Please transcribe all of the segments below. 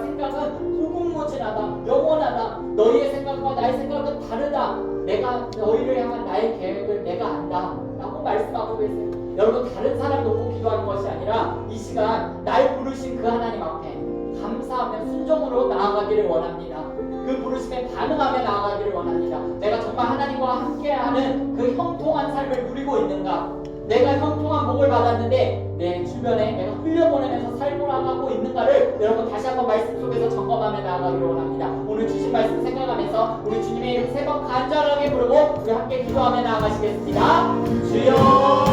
생각은 소공무진하다 영원하다. 너희의 생각과 나의 생각은 다르다. 내가 너희를 향한 나의 계획을 내가 안다. 라고 말씀하고 계세요. 여러분 다른 사람 놓고 기도하는 것이 아니라 이 시간 날 부르신 그 하나님 앞에 감사하며 순종으로 나아가기를 원합니다. 그 부르심에 반응하며 나아가기를 원합니다. 내가 정말 하나님과 함께하는 그 형통한 삶을 누리고 있는가? 내가 형통한 복을 받았는데 내 주변에 내가 흘려보내면서 살고나가고 있는가를 여러분 다시 한번 말씀 속에서 점검하며 나아가기 원합니다. 오늘 주신 말씀 생각하면서 우리 주님의 이름 세 번 간절하게 부르고 우리 함께 기도하며 나아가시겠습니다. 주여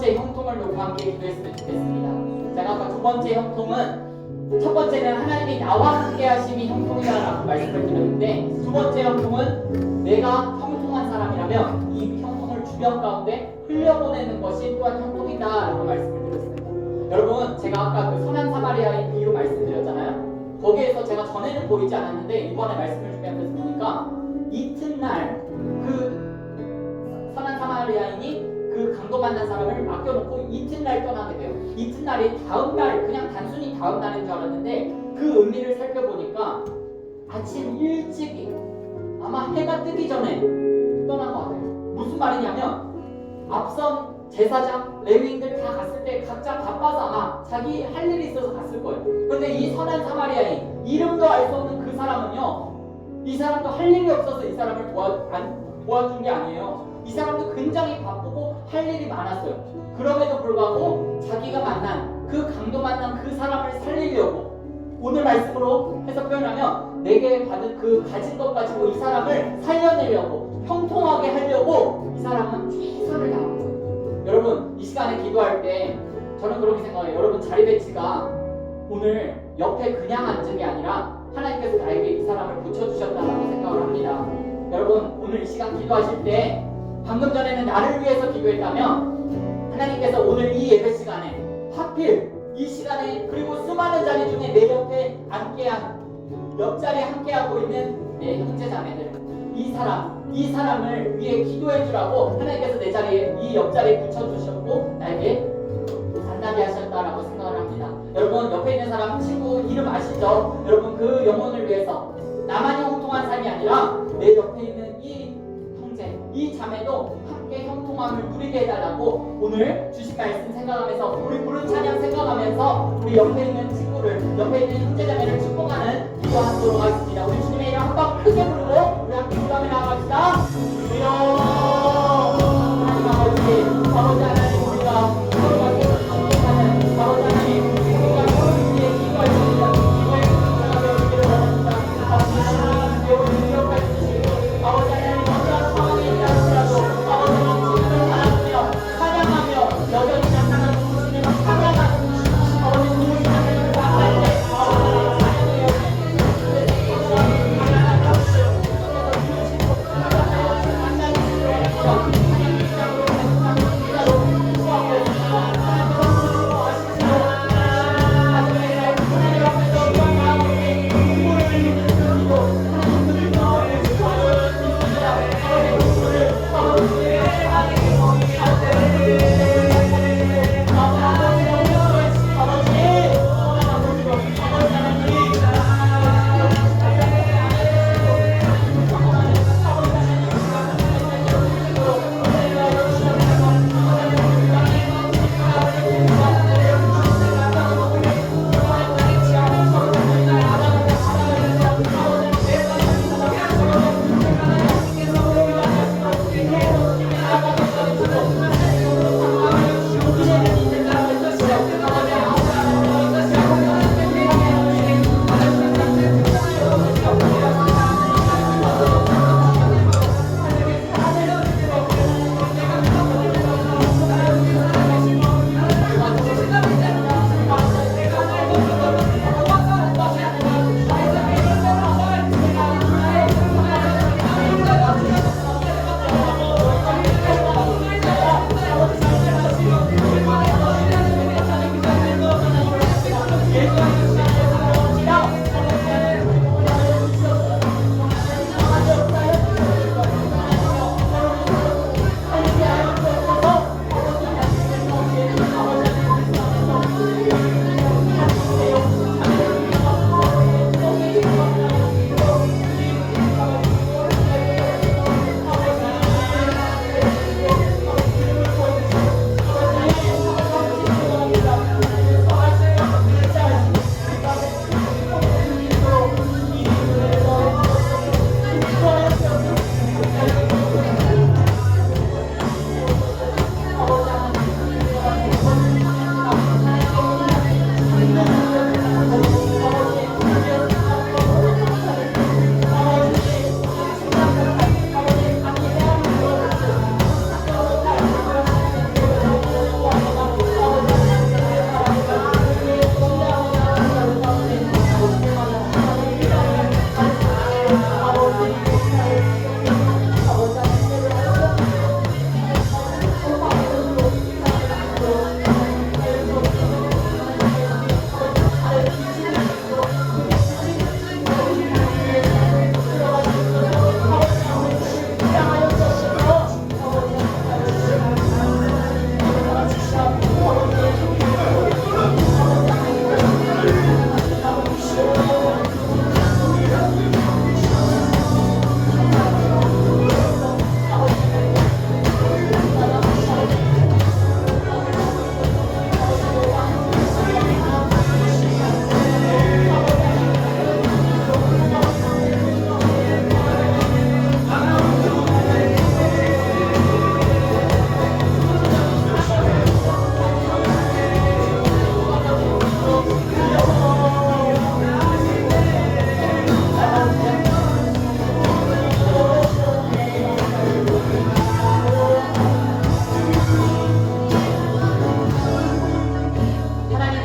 번째 형통을 놓고 함께 기도했으면 좋겠습니다. 제가 아까 두 번째 형통은 첫 번째는 하나님이 나와 함께 하심이 형통이다라고 말씀을 드렸는데 두 번째 형통은 내가 형통한 사람이라면 이 형통을 주변 가운데 흘려보내는 것이 또한 형통이다라고 말씀을 드렸습니다. 여러분 제가 아까 그 선한 사마리아인 비유 말씀드렸잖아요. 거기에서 제가 전에는 보이지 않았는데 이번에 말씀을 준비하면서 보니까 이튿날 그 선한 사마리아인이 그 강도 만난 사람을 맡겨놓고 이튿날 떠나게 돼요. 이튿날이 다음 날 그냥 단순히 다음 날인 줄 알았는데 그 의미를 살펴보니까 아침 일찍이 아마 해가 뜨기 전에 떠난 것 같아요. 무슨 말이냐면 앞선 제사장, 레위인들 다 갔을 때 각자 바빠서 아마 자기 할 일이 있어서 갔을 거예요. 근데 이 선한 사마리아인 이름도 알 수 없는 그 사람은요. 이 사람도 할 일이 없어서 이 사람을 도와, 안, 도와준 게 아니에요. 이 사람도 굉장히 바쁘고 할 일이 많았어요. 그럼에도 불구하고 자기가 만난 그 강도 만난 그 사람을 살리려고 오늘 말씀으로 해서 표현하면 내게 받은 그 가진 것 가지고 이 사람을 살려내려고 형통하게 하려고 이 사람은 최선을 다한 거예요. 여러분 이 시간에 기도할 때 저는 그렇게 생각해요. 여러분 자리 배치가 오늘 옆에 그냥 앉은 게 아니라 하나님께서 나에게 이 사람을 붙여주셨다라고 생각을 합니다. 여러분 오늘 이 시간 기도하실 때 방금 전에는 나를 위해서 기도했다면 하나님께서 오늘 이 예배 시간에 하필 이 시간에 그리고 수많은 자리 중에 내 옆에 앉게한 옆자리에 함께하고 있는 내 형제 자매들 이 사람 이 사람을 위해 기도해 주라고 하나님께서 내 자리에 이 옆자리에 붙여 주셨고 나에게 만나게 하셨다라고 생각을 합니다. 여러분 옆에 있는 사람 친구 이름 아시죠? 여러분 그 영혼을 위해서 나만이 형통한 삶이 아니라 내 옆에 누리게 해달라고 오늘 주신 말씀 생각하면서 우리 부른 찬양 생각하면서 우리 옆에 있는 친구를 옆에 있는 형제자매를 축복하는 기도하도록 하겠습니다. 우리 주님의 이름 한번 크게 부르고 우리 함께 기도하며 나아갑시다. 주여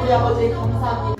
우리 아버지 감사합니다.